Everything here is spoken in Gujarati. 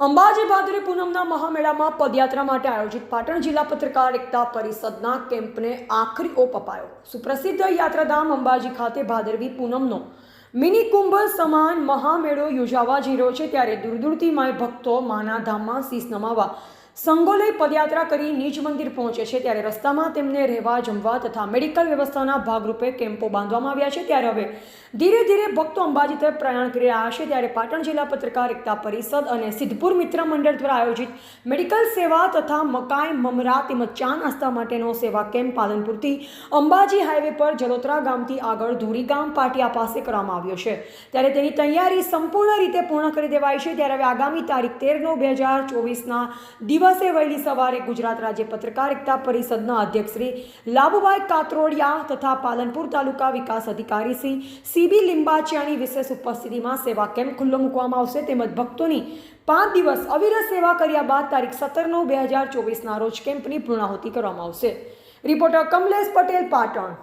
અંબાજી ભાદરી પૂનમના મહામેળામાં પદયાત્રા માટે આયોજિત પાટણ જિલ્લા પત્રકાર એકતા પરિષદના કેમ્પને આખરી ઓપ અપાયો. સુપ્રસિદ્ધ યાત્રાધામ અંબાજી ખાતે ભાદરવી પૂનમનો મિની કુંભ સમાન મહામેળો યોજાવા જઈ રહ્યો છે. ત્યારે દૂર દૂરથી માય ભક્તો માના ધામમાં શીશ નમાવા સંગોલય પદયાત્રા કરી નિજ મંદિર પહોંચે છે ત્યારે રસ્તામાં તેમને રહેવા, જમવા તથા મેડિકલ વ્યવસ્થાના ભાગરૂપે કેમ્પો બાંધવામાં આવ્યા છે. ત્યારે હવે ધીરે ધીરે ભક્તો અંબાજી તરફ પ્રયાણ કરી રહ્યા છે. ત્યારે પાટણ જિલ્લા પત્રકાર એકતા પરિષદ અને સિદ્ધપુર મિત્ર મંડળ દ્વારા આયોજિત મેડિકલ સેવા તથા મકાઈ મમરા તેમજ ચા નાસ્તા માટેનો સેવા કેમ્પ પાલનપુરથી અંબાજી હાઈવે પર જલોત્રા ગામથી આગળ ધુરી ગામ પાટિયા પાસે કરવામાં આવ્યો છે. ત્યારે તેની તૈયારી સંપૂર્ણ રીતે પૂર્ણ કરી દેવાઈ છે. ત્યારે હવે આગામી તારીખ તેર નવ બે હજાર ચોવીસના દિવસે વહેલી સવારે ગુજરાત રાજ્ય પત્રકાર એકતા પરિષદના અધ્યક્ષ શ્રી લાભુભાઈ કાતરોડિયા તથા પાલનપુર તાલુકા વિકાસ અધિકારી શ્રી સીબી લિંબાચિયાની વિશેષ ઉપસ્થિતિમાં સેવા કેમ્પ ખુલ્લો મૂકવામાં આવશે. તેમજ ભક્તોની પાંચ દિવસ અવિરત સેવા કર્યા બાદ તારીખ સત્તર નવ બે હજાર ચોવીસના રોજ કેમ્પની પૂર્ણાહુતિ કરવામાં આવશે. રિપોર્ટર કમલેશ પટેલ પાટણ.